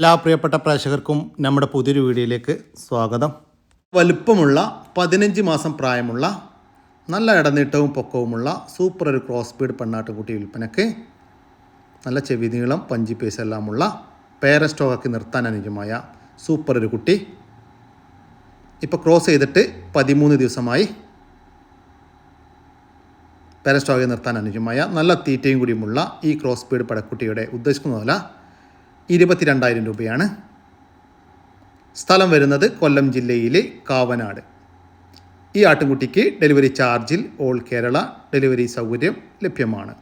എല്ലാ പ്രിയപ്പെട്ട പ്രേക്ഷകർക്കും നമ്മുടെ പുതിയൊരു വീഡിയോയിലേക്ക് സ്വാഗതം. വലുപ്പമുള്ള പതിനഞ്ച് മാസം പ്രായമുള്ള നല്ല ഇടനീട്ടവും പൊക്കവുമുള്ള സൂപ്പർ ഒരു ക്രോസ് ബീഡ് പെണ്ണാട്ടുകുട്ടി വിൽപ്പനയ്ക്ക് നല്ല ചെവി നീളം പഞ്ചി പേസെല്ലാമുള്ള പേര സ്റ്റോക്കാക്കി നിർത്താൻ അനുജമായ സൂപ്പർ ഒരു കുട്ടി. ഇപ്പോൾ ക്രോസ് ചെയ്തിട്ട് പതിമൂന്ന് ദിവസമായി പേര സ്റ്റോക്കാക്കി നിർത്താൻ അനുജമായ നല്ല തീറ്റയും കൂടിയുമുള്ള ഈ ക്രോസ് സ്പീഡ് പടക്കുട്ടിയുടെ ഉദ്ദേശിക്കുന്ന വില ഇരുപത്തിരണ്ടായിരം രൂപയാണ്. സ്ഥലം വരുന്നത് കൊല്ലം ജില്ലയിലെ കാവനാട്. ഈ ആട്ടിൻകുട്ടിക്ക് ഡെലിവറി ചാർജിൽ ഓൾ കേരള ഡെലിവറി സൗകര്യം ലഭ്യമാണ്.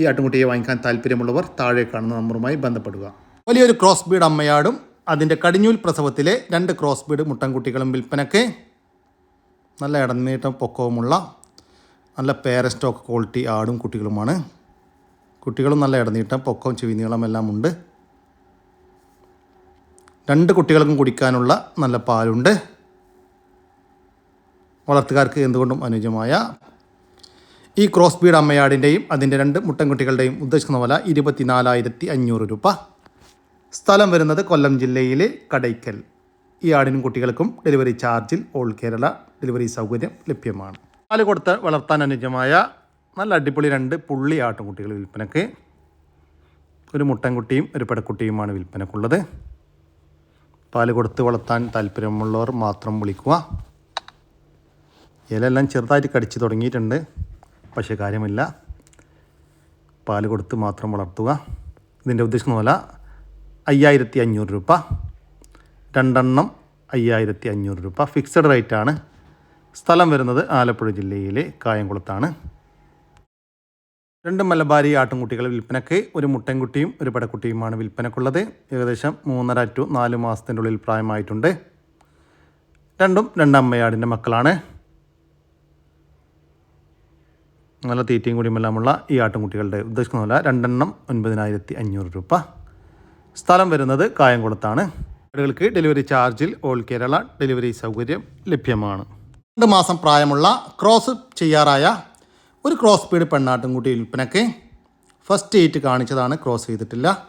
ഈ ആട്ടിൻകുട്ടിയെ വാങ്ങിക്കാൻ താല്പര്യമുള്ളവർ താഴെ കാണുന്ന നമ്പറുമായി ബന്ധപ്പെടുക. വലിയൊരു ക്രോസ് ബീഡ് അമ്മയാടും അതിന്റെ കടിഞ്ഞൂൽ പ്രസവത്തിലെ രണ്ട് ക്രോസ് ബീഡ് മുട്ടൻകുട്ടികളും വിൽപ്പനയ്ക്ക് നല്ല ഇടനീട്ടം പൊക്കവുമുള്ള നല്ല പേരസ്റ്റോക്ക് ക്വാളിറ്റി ആടും കുട്ടികളുമാണ് കുട്ടികളും നല്ല ഇടനീട്ടം പൊക്കവും ചെവിനീളം എല്ലാം ഉണ്ട്. രണ്ട് കുട്ടികൾക്കും കുടിക്കാനുള്ള നല്ല പാലുണ്ട്. വളർത്തുകാർക്ക് എന്തുകൊണ്ടും അനുയോജ്യമായ ഈ ക്രോസ് ബീഡ് അമ്മയാടിന്റെയും അതിന്റെ രണ്ട് മുട്ടൻകുട്ടികളുടെയും ഉദ്ദേശിക്കുന്ന വില ഇരുപത്തിനാലായിരത്തി അഞ്ഞൂറ് രൂപ. സ്ഥലം വരുന്നത് കൊല്ലം ജില്ലയിലെ കടയ്ക്കൽ. ഈ ആടിനും കുട്ടികൾക്കും ഡെലിവറി ചാർജിൽ ഓൾ കേരള ഡെലിവറി സൗകര്യം ലഭ്യമാണ്. പാൽ കൊടുത്ത് വളർത്താൻ അനുയോജ്യമായ നല്ല അടിപൊളി രണ്ട് പുള്ളി ആട്ടുംകുട്ടികൾ വിൽപ്പനക്ക്. ഒരു മുട്ടൻകുട്ടിയും ഒരു പെടക്കുട്ടിയുമാണ് വിൽപ്പനക്കുള്ളത്. പാൽ കൊടുത്ത് വളർത്താൻ താല്പര്യമുള്ളവർ മാത്രം വിളിക്കുക. ഇലയെല്ലാം ചെറുതായിട്ട് കടിച്ച് തുടങ്ങിയിട്ടുണ്ട് പക്ഷേ കാര്യമില്ല. പാൽ കൊടുത്ത് മാത്രം വളർത്തുക. ഇതിന്റെ ഉദ്ദേശം പോലെ അയ്യായിരത്തി അഞ്ഞൂറ് രൂപ. രണ്ടെണ്ണം അയ്യായിരത്തി അഞ്ഞൂറ് രൂപ. ഫിക്സഡ് റേറ്റാണ്. സ്ഥലം വരുന്നത് ആലപ്പുഴ ജില്ലയിലെ കായംകുളത്താണ്. രണ്ട് മലബാരി ആട്ടുംകുട്ടികളെ വിൽപ്പനയ്ക്ക് ഒരു മുട്ടൻകുട്ടിയും ഒരു പടക്കുട്ടിയുമാണ് വിൽപ്പനക്കുള്ളത്. ഏകദേശം മൂന്നര ടു നാല് മാസത്തിന്റെ ഉള്ളിൽ പ്രായമായിട്ടുണ്ട്. രണ്ടും രണ്ടമ്മയാടിന്റെ മക്കളാണ്. നല്ല തീറ്റയും കൂടിയുമെല്ലാമുള്ള ഈ ആട്ടുംകുട്ടികളുടെ ഉദ്ദേശിക്കുന്ന വില രണ്ടെണ്ണം ഒൻപതിനായിരത്തി അഞ്ഞൂറ് രൂപ. സ്ഥലം വരുന്നത് കായംകുളത്താണ്. ആടുകൾക്ക് ഡെലിവറി ചാർജിൽ ഓൾ കേരള ഡെലിവറി സൗകര്യം ലഭ്യമാണ്. രണ്ട് മാസം പ്രായമുള്ള ക്രോസ് ചെയ്യാറായ ഒരു ക്രോസ് സ്പീഡ് പെണ്ണാട്ടുംകുട്ടി വിൽപ്പനയ്ക്ക് ഫസ്റ്റ് എയ്റ്റ് കാണിച്ചതാണ് ക്രോസ് ചെയ്തിട്ടില്ല.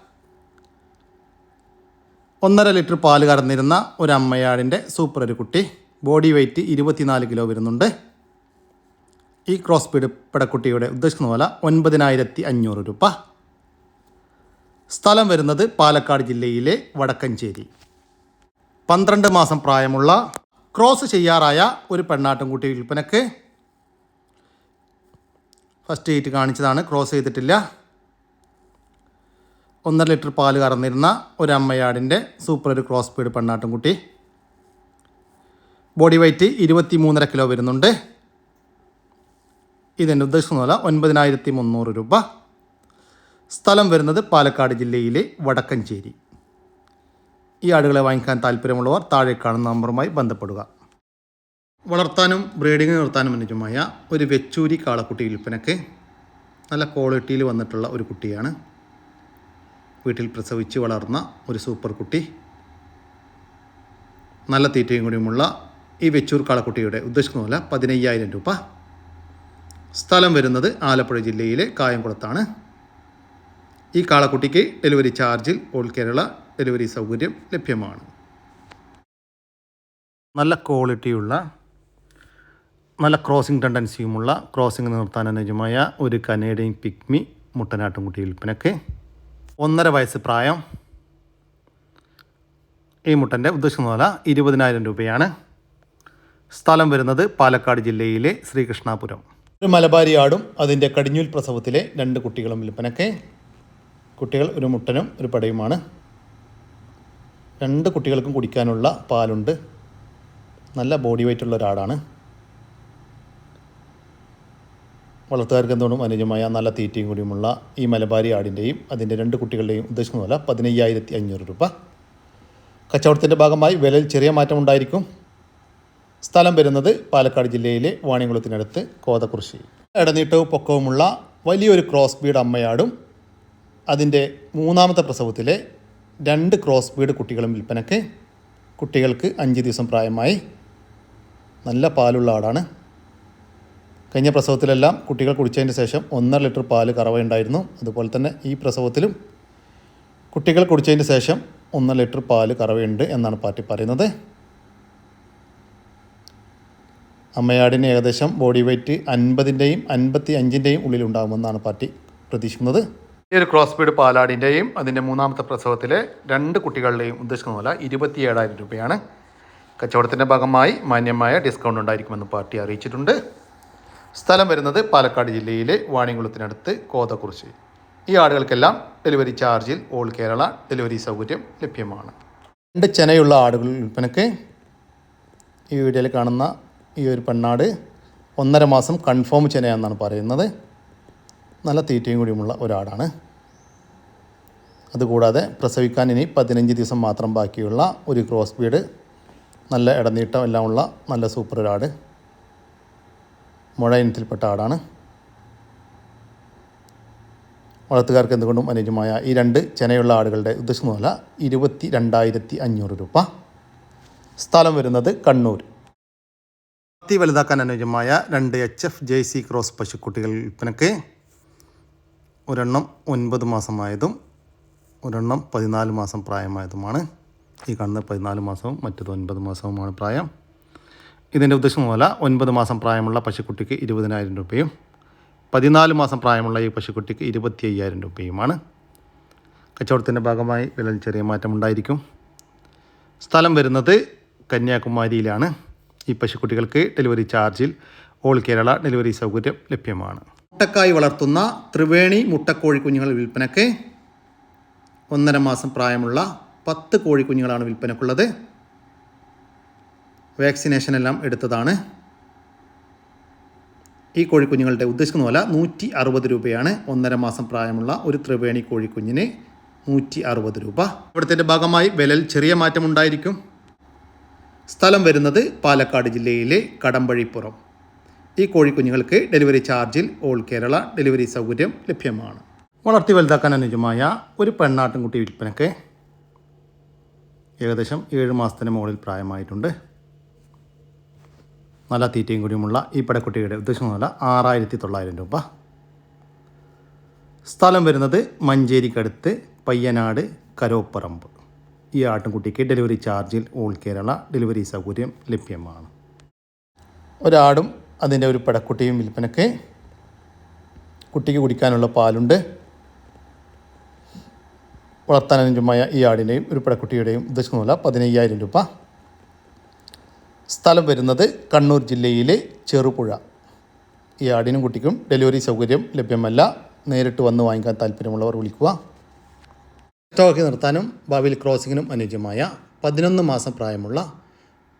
ഒന്നര ലിറ്റർ പാൽ കറന്നിരുന്ന ഒരു അമ്മയാടിന്റെ സൂപ്പർ ഒരു കുട്ടി. ബോഡി വെയ്റ്റ് ഇരുപത്തിനാല് കിലോ വരുന്നുണ്ട്. ഈ ക്രോസ് സ്പീഡ് പെടക്കുട്ടിയുടെ ഉദ്ദേശിക്കുന്ന പോലെ ഒൻപതിനായിരത്തി അഞ്ഞൂറ് രൂപ. സ്ഥലം വരുന്നത് പാലക്കാട് ജില്ലയിലെ വടക്കഞ്ചേരി. പന്ത്രണ്ട് മാസം പ്രായമുള്ള ക്രോസ് ചെയ്യാറായ ഒരു പെണ്ണാട്ടുംകുട്ടി വിൽപ്പനക്ക് ഫസ്റ്റ് എയ്റ്റ് കാണിച്ചതാണ്. ക്രോസ് ചെയ്തിട്ടില്ല. ഒന്നര ലിറ്റർ പാൽ കറന്നിരുന്ന ഒരു അമ്മയാടിന്റെ സൂപ്പർ ഒരു ക്രോസ് പീഡ് പെണ്ണാട്ടുംകുട്ടി ബോഡി വെയ്റ്റ് ഇരുപത്തി മൂന്നര കിലോ വരുന്നുണ്ട്. ഇതിന്റെ ഉദ്ദേശിക്കുന്ന പോലെ ഒൻപതിനായിരത്തി മുന്നൂറ് രൂപ. സ്ഥലം വരുന്നത് പാലക്കാട് ജില്ലയിലെ വടക്കഞ്ചേരി. ഈ ആടുകളെ വാങ്ങിക്കാൻ താല്പര്യമുള്ളവർ താഴെ കാണുന്ന നമ്പറുമായി ബന്ധപ്പെടുക. വളർത്താനും ബ്രീഡിങ് നിർത്താനും അനുജമായ ഒരു വെച്ചൂരി കാളക്കുട്ടി വിൽപ്പനയ്ക്ക് നല്ല ക്വാളിറ്റിയിൽ വന്നിട്ടുള്ള ഒരു കുട്ടിയാണ്. വീട്ടിൽ പ്രസവിച്ച് വളർന്ന ഒരു സൂപ്പർ കുട്ടി. നല്ല തീറ്റയും കൂടിയുമുള്ള ഈ വെച്ചൂർ കാളക്കുട്ടിയുടെ ഉദ്ദേശിക്കുന്ന പോലെ പതിനയ്യായിരം രൂപ. സ്ഥലം വരുന്നത് ആലപ്പുഴ ജില്ലയിലെ കായംകുളത്താണ്. ഈ കാളക്കുട്ടിക്ക് ഡെലിവറി ചാർജിൽ ഓൾ കേരള ഡെലിവറി സൗകര്യം ലഭ്യമാണ്. നല്ല ക്വാളിറ്റിയുള്ള നല്ല ക്രോസിംഗ് ടെൻഡൻസിയുമുള്ള ക്രോസിംഗ് നിർത്താൻ അനുയോജ്യമായ ഒരു കനേഡിയൻ പിക്മി മുട്ടനാട്ടുംകുട്ടി വിൽപ്പനയ്ക്ക് ഒന്നര വയസ്സ് പ്രായം. ഈ മുട്ടന്റെ ഉദ്ദേശിക്കുന്ന വില ഇരുപതിനായിരം രൂപയാണ്. സ്ഥലം വരുന്നത് പാലക്കാട് ജില്ലയിലെ ശ്രീകൃഷ്ണാപുരം. ഒരു മലബാരി ആടും അതിന്റെ കടിഞ്ഞൂൽ പ്രസവത്തിലെ രണ്ട് കുട്ടികളും വിൽപ്പനയ്ക്ക് കുട്ടികൾ ഒരു മുട്ടനും ഒരു പടയുമാണ്. രണ്ട് കുട്ടികൾക്കും കുടിക്കാനുള്ള പാലുണ്ട്. നല്ല ബോഡി വെയിറ്റ് ഉള്ള ഒരാടാണ്. വളർത്തുകാർക്ക് എന്തുകൊണ്ടും അനുയോജ്യമായ നല്ല തീറ്റയും കൂടിയുമുള്ള ഈ മലബാരി ആടിന്റെയും അതിന്റെ രണ്ട് കുട്ടികളുടെയും ഉദ്ദേശിക്കുന്ന വില പതിനയ്യായിരത്തി അഞ്ഞൂറ് രൂപ. കച്ചവടത്തിന്റെ ഭാഗമായി വിലയിൽ ചെറിയ മാറ്റമുണ്ടായിരിക്കും. സ്ഥലം വരുന്നത് പാലക്കാട് ജില്ലയിലെ വാണിയംകുളത്തിനടുത്ത് കോതകുറിശി. ഇടനീട്ടവും പൊക്കവുമുള്ള വലിയൊരു ക്രോസ് ബീഡ് അമ്മയാടും അതിന്റെ മൂന്നാമത്തെ പ്രസവത്തിലെ രണ്ട് ക്രോസ് ബീഡ് കുട്ടികളും വിൽപ്പനയ്ക്ക് കുട്ടികൾക്ക് അഞ്ച് ദിവസം പ്രായമായി. നല്ല പാലുള്ള ആടാണ്. കഴിഞ്ഞ പ്രസവത്തിലെല്ലാം കുട്ടികൾ കുടിച്ചതിന് ശേഷം ഒന്നര ലിറ്റർ പാൽ കറവയുണ്ടായിരുന്നു അതുപോലെ തന്നെ ഈ പ്രസവത്തിലും കുട്ടികൾ കുടിച്ചതിന് ശേഷം ഒന്നര ലിറ്റർ പാൽ കറവയുണ്ട് എന്നാണ് പാർട്ടി പറയുന്നത്. അമ്മയാടിന് ഏകദേശം ബോഡി വെയ്റ്റ് അൻപതിന്റെയും അൻപത്തി അഞ്ചിന്റെയും ഉള്ളിലുണ്ടാകുമെന്നാണ് പാർട്ടി പ്രതീക്ഷിക്കുന്നത്. ഈ ഒരു ക്രോസ് ബീഡ് പാലാടിന്റെയും അതിന്റെ മൂന്നാമത്തെ പ്രസവത്തിലെ രണ്ട് കുട്ടികളുടെയും ഉദ്ദേശിക്കുന്ന പോലെ ഇരുപത്തി ഏഴായിരം രൂപയാണ്. കച്ചവടത്തിന്റെ ഭാഗമായി മാന്യമായ ഡിസ്കൗണ്ട് ഉണ്ടായിരിക്കുമെന്ന് പാർട്ടി അറിയിച്ചിട്ടുണ്ട്. സ്ഥലം വരുന്നത് പാലക്കാട് ജില്ലയിലെ വാണിയംകുളത്തിനടുത്ത് കോതക്കുറിശ്ശി ഈ ആടുകൾക്കെല്ലാം ഡെലിവറി ചാർജിൽ ഓൾ കേരള ഡെലിവറി സൗകര്യം ലഭ്യമാണ്. രണ്ട് ചെനയുള്ള ആടുകൾ വിൽപ്പനയ്ക്ക് ഈ വീഡിയോയിൽ കാണുന്ന ഈ ഒരു പെണ്ണാട് ഒന്നര മാസം കൺഫേം ചെനയാണെന്നാണ് പറയുന്നത്. നല്ല തീറ്റയും കൂടിയുമുള്ള ഒരാടാണ്. അതുകൂടാതെ പ്രസവിക്കാൻ ഇനി പതിനഞ്ച് ദിവസം മാത്രം ബാക്കിയുള്ള ഒരു ക്രോസ് ബീഡ് നല്ല ഇടനീട്ടം എല്ലാം ഉള്ള നല്ല സൂപ്പർ ഒരാട്. മുഴ ഇനത്തിൽപ്പെട്ട ആടാണ്. വളർത്തുകാർക്ക് എന്തുകൊണ്ടും അനുയോജ്യമായ ഈ രണ്ട് ചെനയുള്ള ആടുകളുടെ ഉദ്ദേശം വില ഇരുപത്തി രണ്ടായിരത്തി അഞ്ഞൂറ് രൂപ. സ്ഥലം വരുന്നത് കണ്ണൂർ. അതി വലുതാക്കാൻ അനുയോജ്യമായ രണ്ട് H F J C cross പശുക്കുട്ടികൾ വിൽപ്പനക്ക്. ഒരെണ്ണം ഒൻപത് മാസമായതും ഒരെണ്ണം പതിനാല് മാസം പ്രായമായതുമാണ്. ഈ കാണുന്ന പതിനാല് മാസവും മറ്റത് ഒൻപത് മാസവുമാണ് പ്രായം. ഇതിന്റെ ഉദ്ദേശം പോലെ ഒൻപത് മാസം പ്രായമുള്ള പശുക്കുട്ടിക്ക് ഇരുപതിനായിരം രൂപയും പതിനാല് മാസം പ്രായമുള്ള ഈ പശുക്കുട്ടിക്ക് ഇരുപത്തി അയ്യായിരം രൂപയുമാണ്. കച്ചവടത്തിന്റെ ഭാഗമായി വിലയിൽ ചെറിയ മാറ്റമുണ്ടായിരിക്കും സ്ഥലം വരുന്നത് കന്യാകുമാരിയിലാണ്. ഈ പശുക്കുട്ടികൾക്ക് ഡെലിവറി ചാർജിൽ ഓൾ കേരള ഡെലിവറി സൗകര്യം ലഭ്യമാണ്. മുട്ടക്കായി വളർത്തുന്ന ത്രിവേണി മുട്ടക്കോഴി കുഞ്ഞുങ്ങൾ വിൽപ്പനയ്ക്ക് ഒന്നര മാസം പ്രായമുള്ള പത്ത് കോഴിക്കുഞ്ഞുങ്ങളാണ് വിൽപ്പനക്കുള്ളത്. വാക്സിനേഷൻ എല്ലാം എടുത്തതാണ്. ഈ കോഴിക്കുഞ്ഞുങ്ങളുടെ ഉദ്ദേശിക്കുന്ന പോലെ നൂറ്റി അറുപത് രൂപയാണ് ഒന്നര മാസം പ്രായമുള്ള ഒരു ത്രിവേണി കോഴിക്കുഞ്ഞിന് നൂറ്റി അറുപത് രൂപ. ഇവിടുത്തെ ഭാഗമായി വിലയിൽ ചെറിയ മാറ്റമുണ്ടായിരിക്കും സ്ഥലം വരുന്നത് പാലക്കാട് ജില്ലയിലെ കടമ്പഴിപ്പുറം. ഈ കോഴിക്കുഞ്ഞുങ്ങൾക്ക് ഡെലിവറി ചാർജിൽ ഓൾ കേരള ഡെലിവറി സൗകര്യം ലഭ്യമാണ്. വളർത്തി വലുതാക്കാൻ അനുജമായ ഒരു പെണ്ണാട്ടിൻകുട്ടി വിൽപ്പനയ്ക്ക് ഏകദേശം ഏഴ് മാസത്തിന് മുകളിൽ പ്രായമായിട്ടുണ്ട്. നല്ല തീറ്റയും കൂടിയുമുള്ള ഈ പടക്കുട്ടിയുടെ ഉദ്ദേശം നല്ല ആറായിരത്തി തൊള്ളായിരം രൂപ. സ്ഥലം വരുന്നത് മഞ്ചേരിക്കടുത്ത് പയ്യനാട് കരോപ്പറമ്പ്. ഈ ആട്ടിൻകുട്ടിക്ക് ഡെലിവറി ചാർജിൽ ഓൾ കേരള ഡെലിവറി സൗകര്യം ലഭ്യമാണ്. ഒരാടും അതിന്റെ ഒരു പടക്കുട്ടിയും വിൽപ്പനയ്ക്ക് കുട്ടിക്ക് കുടിക്കാനുള്ള പാലുണ്ട്. വളർത്താൻ അനുജമായ ഈ ആടിന്റെയും ഒരു പടക്കുട്ടിയുടെയും ഉദ്ദേശിക്കുന്ന പതിനയ്യായിരം രൂപ. സ്ഥലം വരുന്നത് കണ്ണൂർ ജില്ലയിലെ ചെറുപുഴ. ഈ ആടിനും കുട്ടിക്കും ഡെലിവറി സൗകര്യം ലഭ്യമല്ല. നേരിട്ട് വന്ന് വാങ്ങിക്കാൻ താല്പര്യമുള്ളവർ വിളിക്കുക. സ്റ്റോക്കി നിർത്താനും ഭാവിയിൽ ക്രോസിങ്ങിനും അനുയോജ്യമായ പതിനൊന്ന് മാസം പ്രായമുള്ള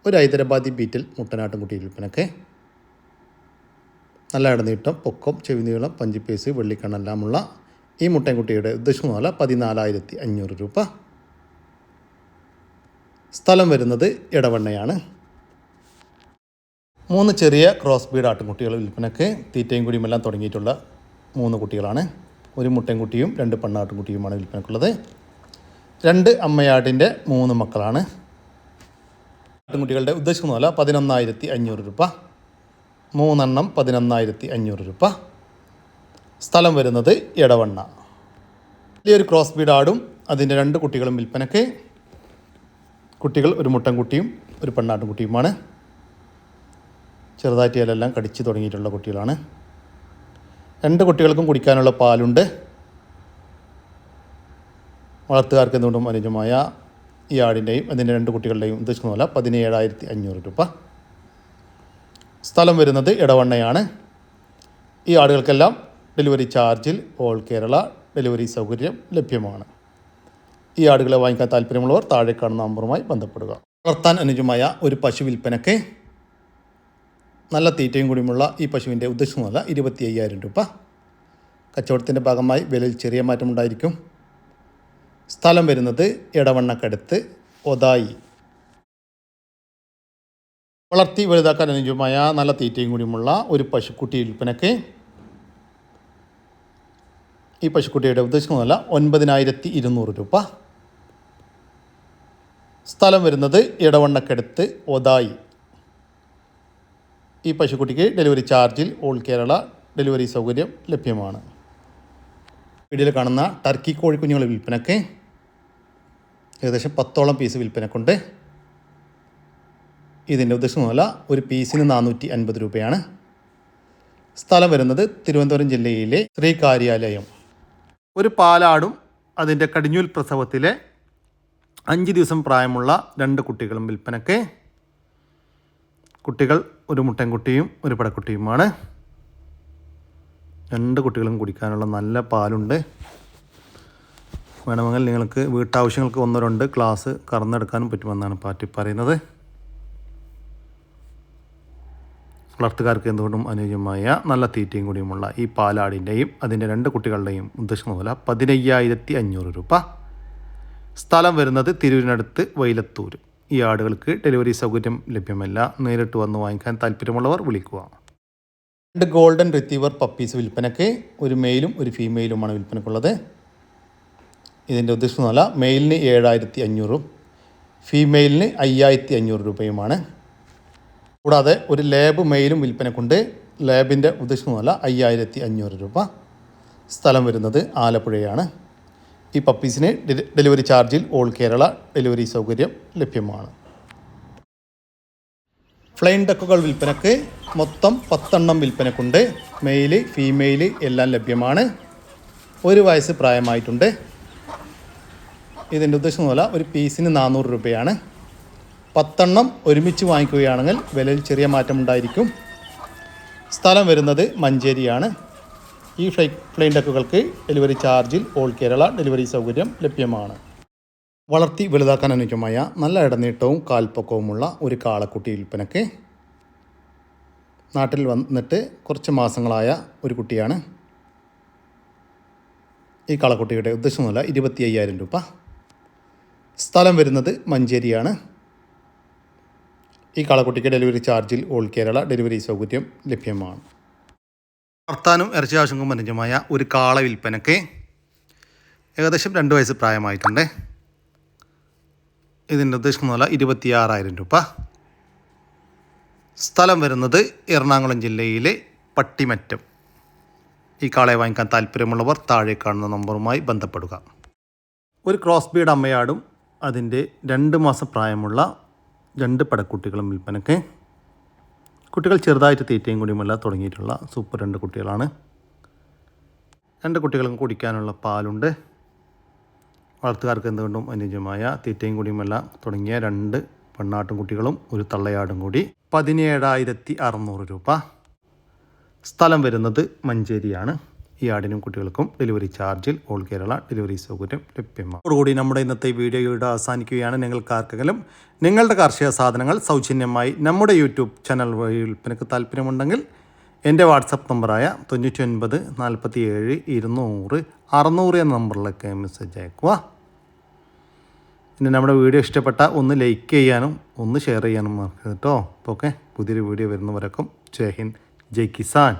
ഒരു ഹൈദരാബാദി ബീറ്റിൽ മുട്ടനാട്ടുംകുട്ടി വിൽപ്പനയ്ക്ക് നല്ല ഇടനീട്ടം പൊക്കം ചെവിനീളം പഞ്ചിപ്പേസ് വെള്ളിക്കണ്ണെല്ലാമുള്ള ഈ മുട്ടൻകുട്ടിയുടെ ഉദ്ദേശം വില പതിനാലായിരത്തി അഞ്ഞൂറ് രൂപ. സ്ഥലം വരുന്നത് ഇടവണ്ണയാണ് മൂന്ന് ചെറിയ ക്രോസ് ബീഡ് ആട്ടുകുട്ടികൾ വിൽപ്പനക്ക് തീറ്റയും കുടിയും എല്ലാം തുടങ്ങിയിട്ടുള്ള മൂന്ന് കുട്ടികളാണ്. ഒരു മുട്ടൻകുട്ടിയും രണ്ട് പെണ്ണാട്ടുംകുട്ടിയുമാണ് വിൽപ്പനക്കുള്ളത് രണ്ട് അമ്മയാടിന്റെ മൂന്ന് മക്കളാണ്. ആട്ടിൻകുട്ടികളുടെ ഉദ്ദേശിക്കുന്നതല്ല പതിനൊന്നായിരത്തി അഞ്ഞൂറ് രൂപ. മൂന്നെണ്ണം പതിനൊന്നായിരത്തി അഞ്ഞൂറ് രൂപ. സ്ഥലം വരുന്നത് ഇടവണ്ണ വലിയൊരു ക്രോസ് ബീഡ് ആടും അതിന്റെ രണ്ട് കുട്ടികളും വിൽപ്പനയ്ക്ക്. കുട്ടികൾ ഒരു മുട്ടൻകുട്ടിയും ഒരു പെണ്ണാട്ടുംകുട്ടിയുമാണ്. ചെറുതായിട്ട് ഇലയെല്ലാം കടിച്ച് തുടങ്ങിയിട്ടുള്ള കുട്ടികളാണ്. രണ്ട് കുട്ടികൾക്കും കുടിക്കാനുള്ള പാലുണ്ട്. വളർത്തുകാർക്ക് എന്തുകൊണ്ടും അനുജമായ ഈ ആടിന്റെയും അതിന്റെ രണ്ട് കുട്ടികളുടെയും ഉദ്ദേശിക്കുന്ന പോലെ പതിനേഴായിരത്തി അഞ്ഞൂറ് രൂപ. സ്ഥലം വരുന്നത് ഇടവണ്ണയാണ് ഈ ആടുകൾക്കെല്ലാം ഡെലിവറി ചാർജിൽ ഓൾ കേരള ഡെലിവറി സൗകര്യം ലഭ്യമാണ്. ഈ ആടുകളെ വാങ്ങിക്കാൻ താല്പര്യമുള്ളവർ താഴെ കാണുന്ന നമ്പറുമായി ബന്ധപ്പെടുക. വളർത്താൻ അനുജമായ ഒരു പശു വിൽപ്പനയ്ക്ക് നല്ല തീറ്റയും കൂടിയുമുള്ള ഈ പശുവിന്റെ ഉദ്ദേശം വില ഇരുപത്തി അയ്യായിരം രൂപ. കച്ചവടത്തിന്റെ ഭാഗമായി വിലയിൽ ചെറിയ മാറ്റമുണ്ടായിരിക്കും സ്ഥലം വരുന്നത് ഇടവണ്ണക്കടുത്ത് ഒതായി. വളർത്തി വലുതാക്കാൻ അനുയോജ്യമായ നല്ല തീറ്റയും കൂടിയുമുള്ള ഒരു പശുക്കുട്ടി വിൽപ്പനയ്ക്ക് ഈ പശുക്കുട്ടിയുടെ ഉദ്ദേശം വില ഒൻപതിനായിരത്തി ഇരുന്നൂറ് രൂപ. സ്ഥലം വരുന്നത് ഇടവണ്ണക്കടുത്ത് ഒതായി. ഈ പശുക്കുട്ടിക്ക് ഡെലിവറി ചാർജിൽ ഓൾ കേരള ഡെലിവറി സൗകര്യം ലഭ്യമാണ്. വീഡിയോയിൽ കാണുന്ന ടർക്കി കോഴിക്കുഞ്ഞുങ്ങളുടെ വിൽപ്പനയ്ക്ക് ഏകദേശം പത്തോളം പീസ് വിൽപ്പനക്കുണ്ട്. ഇതിന്റെ ഉദ്ദേശം മുതല ഒരു പീസിന് നാനൂറ്റി അൻപത് രൂപയാണ്. സ്ഥലം വരുന്നത് തിരുവനന്തപുരം ജില്ലയിലെ ശ്രീ കാര്യാലയം ഒരു പാലാടും അതിന്റെ കടിഞ്ഞൂൽ പ്രസവത്തിലെ അഞ്ച് ദിവസം പ്രായമുള്ള രണ്ട് കുട്ടികളും വിൽപ്പനക്ക്. കുട്ടികൾ ഒരു മുട്ടൻകുട്ടിയും ഒരു പടക്കുട്ടിയുമാണ്. രണ്ട് കുട്ടികളും കുടിക്കാനുള്ള നല്ല പാലുണ്ട്. വേണമെങ്കിൽ നിങ്ങൾക്ക് വീട്ടാവശ്യങ്ങൾക്ക് ഒന്നോ രണ്ട് ഗ്ലാസ് കറന്നെടുക്കാനും പറ്റുമെന്നാണ് പാറ്റി പറയുന്നത്. വളർത്തുകാർക്ക് എന്തുകൊണ്ടും അനുയോജ്യമായ നല്ല തീറ്റയും കൂടിയുമുള്ള ഈ പാലാടിന്റെയും അതിന്റെ രണ്ട് കുട്ടികളുടെയും ഉദ്ദേശം മുതല പതിനയ്യായിരത്തി അഞ്ഞൂറ് രൂപ. സ്ഥലം വരുന്നത് തിരൂരിനടുത്ത് വൈലത്തൂർ ഈ ആടുകൾക്ക് ഡെലിവറി സൗകര്യം ലഭ്യമല്ല. നേരിട്ട് വന്ന് വാങ്ങിക്കാൻ താല്പര്യമുള്ളവർ വിളിക്കുക. രണ്ട് ഗോൾഡൻ റിത്തീവർ പപ്പീസ് വിൽപ്പനയ്ക്ക് ഒരു മെയിലും ഒരു ഫീമെയിലുമാണ് വിൽപ്പനക്കുള്ളത് ഇതിന്റെ ഉദ്ദേശം എന്നല്ല മെയിലിന് ഏഴായിരത്തി അഞ്ഞൂറും ഫീമെയിലിന് അയ്യായിരത്തി അഞ്ഞൂറ് രൂപയുമാണ്. കൂടാതെ ഒരു ലേബ് മെയിലും വിൽപ്പനക്കുണ്ട് ലാബിന്റെ എന്നല്ല അയ്യായിരത്തി അഞ്ഞൂറ് രൂപ സ്ഥലം വരുന്നത് ആലപ്പുഴയാണ്. ഈ പപ്പീസിന് ഡെലിവറി ചാർജിൽ ഓൾ കേരള ഡെലിവറി സൗകര്യം ലഭ്യമാണ്. ഫ്ലൈൻ ഡക്കുകൾ വിൽപ്പനക്ക് മൊത്തം പത്തെണ്ണം വിൽപ്പനക്കുണ്ട്. മെയിൽ ഫീമെയിൽ എല്ലാം ലഭ്യമാണ്. ഒരു വയസ്സ് പ്രായമായിട്ടുണ്ട്. ഇതിന്റെ ഉദ്ദേശം പോലെ ഒരു പീസിന് നാനൂറ് രൂപയാണ്. പത്തെണ്ണം ഒരുമിച്ച് വാങ്ങിക്കുകയാണെങ്കിൽ വിലയിൽ ചെറിയ മാറ്റമുണ്ടായിരിക്കും. സ്ഥലം വരുന്നത് മഞ്ചേരിയാണ്. ഈ ഫ്ലൈ പ്ലെയിൻ ഡക്കുകൾക്ക് ഡെലിവറി ചാർജിൽ ഓൾ കേരള ഡെലിവറി സൗകര്യം ലഭ്യമാണ്. വളർത്തി വലുതാക്കാൻ അനുയോജ്യമായ നല്ല ഇടനീട്ടവും കാൽപ്പൊക്കവുമുള്ള ഒരു കാളക്കുട്ടി വിൽപ്പനയ്ക്ക് നാട്ടിൽ വന്നിട്ട് കുറച്ച് മാസങ്ങളായ ഒരു കുട്ടിയാണ്. ഈ കാളക്കുട്ടിയുടെ ഉദ്ദേശമല്ല ഇരുപത്തി അയ്യായിരം രൂപ. സ്ഥലം വരുന്നത് മഞ്ചേരിയാണ്. ഈ കാളക്കുട്ടിക്ക് ഡെലിവറി ചാർജിൽ ഓൾ കേരള ഡെലിവറി സൗകര്യം ലഭ്യമാണ്. വർത്താനും ഇറച്ചി ആവശ്യങ്ങൾ അനുജമായ ഒരു കാള വിൽപ്പനയ്ക്ക് ഏകദേശം രണ്ട് വയസ്സ് പ്രായമായിട്ടുണ്ട്. ഇതിന്റെ ഉദ്ദേശിക്കുന്ന ഇരുപത്തിയാറായിരം രൂപ. സ്ഥലം വരുന്നത് എറണാകുളം ജില്ലയിലെ പട്ടിമറ്റം. ഈ കാളയെ വാങ്ങിക്കാൻ താല്പര്യമുള്ളവർ താഴെ കാണുന്ന നമ്പറുമായി ബന്ധപ്പെടുക. ഒരു ക്രോസ് ബീഡ് അമ്മയാടും അതിന്റെ രണ്ട് മാസം പ്രായമുള്ള രണ്ട് പടക്കുട്ടികളും വിൽപ്പനയ്ക്ക് കുട്ടികൾ ചെറുതായിട്ട് തീറ്റയും കൂടിയുമല്ല തുടങ്ങിയിട്ടുള്ള സൂപ്പർ രണ്ട് കുട്ടികളാണ്. രണ്ട് കുട്ടികളും കുടിക്കാനുള്ള പാലുണ്ട്. വളർത്തുകാർക്ക് എന്തുകൊണ്ടും അനുയോജ്യമായ തീറ്റയും കൂടിയുമല്ല തുടങ്ങിയ രണ്ട് പെണ്ണാട്ടും കുട്ടികളും ഒരു തള്ളയാടും കൂടി. പതിനേഴായിരത്തി അറുന്നൂറ് രൂപ. സ്ഥലം വരുന്നത് മഞ്ചേരിയാണ്. ഈ ആടിനും കുട്ടികൾക്കും ഡെലിവറി ചാർജിൽ ഓൾ കേരള ഡെലിവറി സൗകര്യം ലഭ്യമാണ് അതോടുകൂടി നമ്മുടെ ഇന്നത്തെ വീഡിയോ ഇവിടെ അവസാനിക്കുകയാണ്. നിങ്ങൾക്ക് ആർക്കെങ്കിലും നിങ്ങളുടെ കാർഷിക സാധനങ്ങൾ സൗജന്യമായി നമ്മുടെ യൂട്യൂബ് ചാനൽ വഴി വിൽപ്പനക്ക് താല്പര്യമുണ്ടെങ്കിൽ എന്റെ വാട്സപ്പ് നമ്പറായ തൊണ്ണൂറ്റി ഒൻപത് നാൽപ്പത്തി ഏഴ് ഇരുന്നൂറ് അറുന്നൂറ് എന്ന നമ്പറിലേക്ക് മെസ്സേജ് അയക്കുക പിന്നെ നമ്മുടെ വീഡിയോ ഇഷ്ടപ്പെട്ട ഒന്ന് ലൈക്ക് ചെയ്യാനും ഒന്ന് ഷെയർ ചെയ്യാനും മറക്കരുത് കേട്ടോ. ഓക്കെ പുതിയൊരു വീഡിയോ വരുന്നവരൊക്കെ ജയ് ഹിന്ദ് ജയ് കിസാൻ.